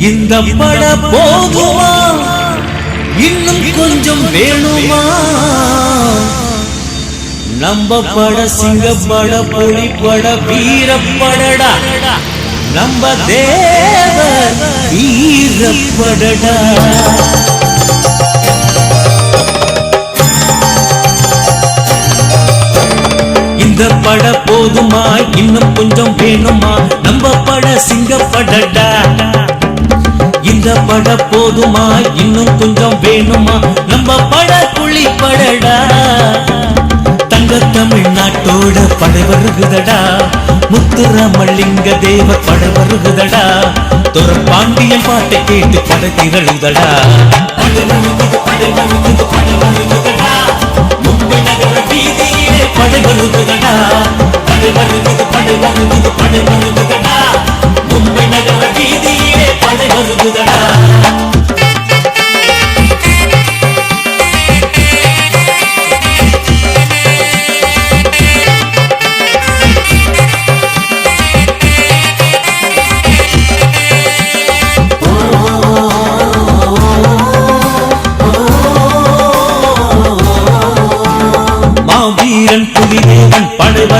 இந்த பட போதுமா? இன்னும் கொஞ்சம் வேணுமா? நம்ம பட சிங்கப்பட புலிப்பட வீரப்படடா நம்ம தேவ வீரப்படடா இந்த பட போதுமா? இன்னும் கொஞ்சம் வேணுமா? நம்ம பட சிங்கப்படடா இந்த பட போதுமா இன்னும் கொஞ்சம் வேணுமா? நம்ம பட குழி படடா தங்க தமிழ்நாட்டோட படை வருகுதடா. முத்துராமலிங்க தேவ பட வருகுதடா. துற பாண்டியன் பாட்டை கேட்டு பட திரழுதடா படை வருகுதடா. படை வருகுது, படை வருகுது, படை வருகுதடா.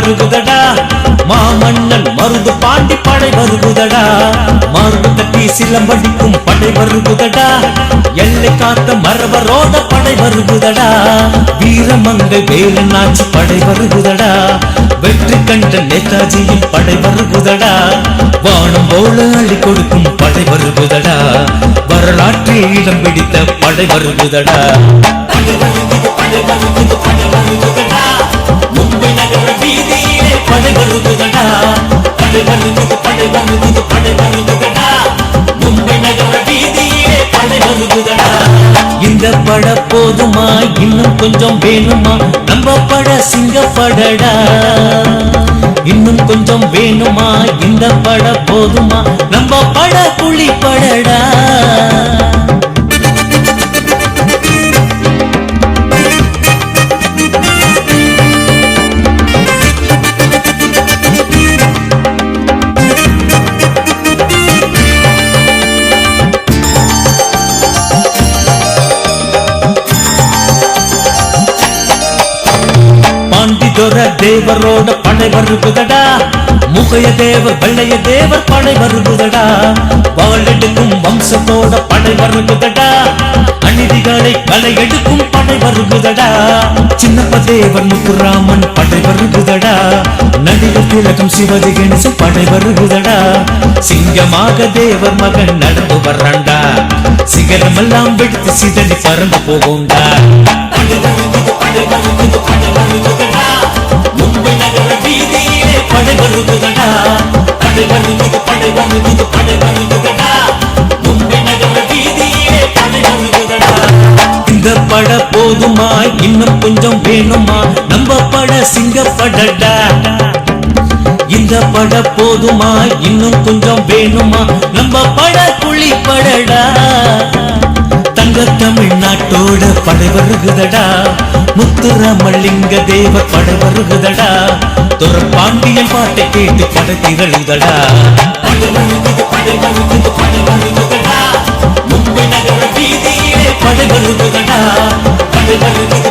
படை வருகுதடா. மாமன்னன் மருது பாண்டி படை வருகுதடா. மார்பு தட்டி சிலம்படிக்கும் படை வருகுதடா. எல்லை காத்த மரபரோத படை வருகுதடா. வீரமங்கை வேலனாச்சி படை வருகுதடா. வெற்றி கண்ட நேதாஜியின் படை வருகுதடா. வானம் போல அள்ளி கொடுக்கும் படை வருகுதடா. வரலாற்றில் இடம் பிடித்த படை வருகுதடா. படை வருகுது, படை வருகுது, படை வருகுதடா. மும்பை வீதியிலே படை வருதுகடா படை வருதுகு படை வருதுகு படை வருதுகடா மும்பை நகர வீதியிலே படை வருதுகடா இந்த பட போதுமா? இன்னும் கொஞ்சம் வேணுமா? நம்ம பட சிங்கப்படடா. இன்னும் கொஞ்சம் வேணுமா? இந்த பட போதுமா? நம்ம பட புலி படடா பாண்டிதொர தேவரோட படை வருகுதடா முகைய தேவர் வெள்ளைய தேவர் படை வருகுதடா வாழெடுக்கும் வம்சத்தோட படை வருகுதடா அநீதிகளை களை எடுக்கும் படை வருகுதடா சின்னப்ப தேவர் முத்துராமன் படை வருகுதடா நடிகர் திலகம் சிவாஜி கணேசன் படை வருகுதடா சிங்கமாக தேவர் மகன் நடந்து வர்றான்டா சிகரமெல்லாம் வெடித்து சிதறி பறந்து போகும்டா. படை வருகுது, படை வருகுது, படை வருகுதடா. வீதியிலே படை வருகுதடா. படை வருகுது, படை வருகுது, படை வருகுதடா. மும்பை நகர வீதியிலே படை வருகுதடா. இந்த பட போதுமா? இன்னும் கொஞ்சம் வேணுமா? நம்ம பட சிங்கப்படடா. இந்த பட போதுமா? இன்னும் கொஞ்சம் வேணுமா? நம்ம பட குழிப்படடா. தங்க தமிழ்நாட்டோட படை வருகுதடா முத்துராமலிங்க தேவ படை வருகுதடா துற பாண்டியன் பாட்டை கேட்டு படை திரழுதடா படை வருகுது, படை வருகுது, படை வருகுதடா. மும்பை நகர வீதியிலே படை வருகுதடா படை வருகுது,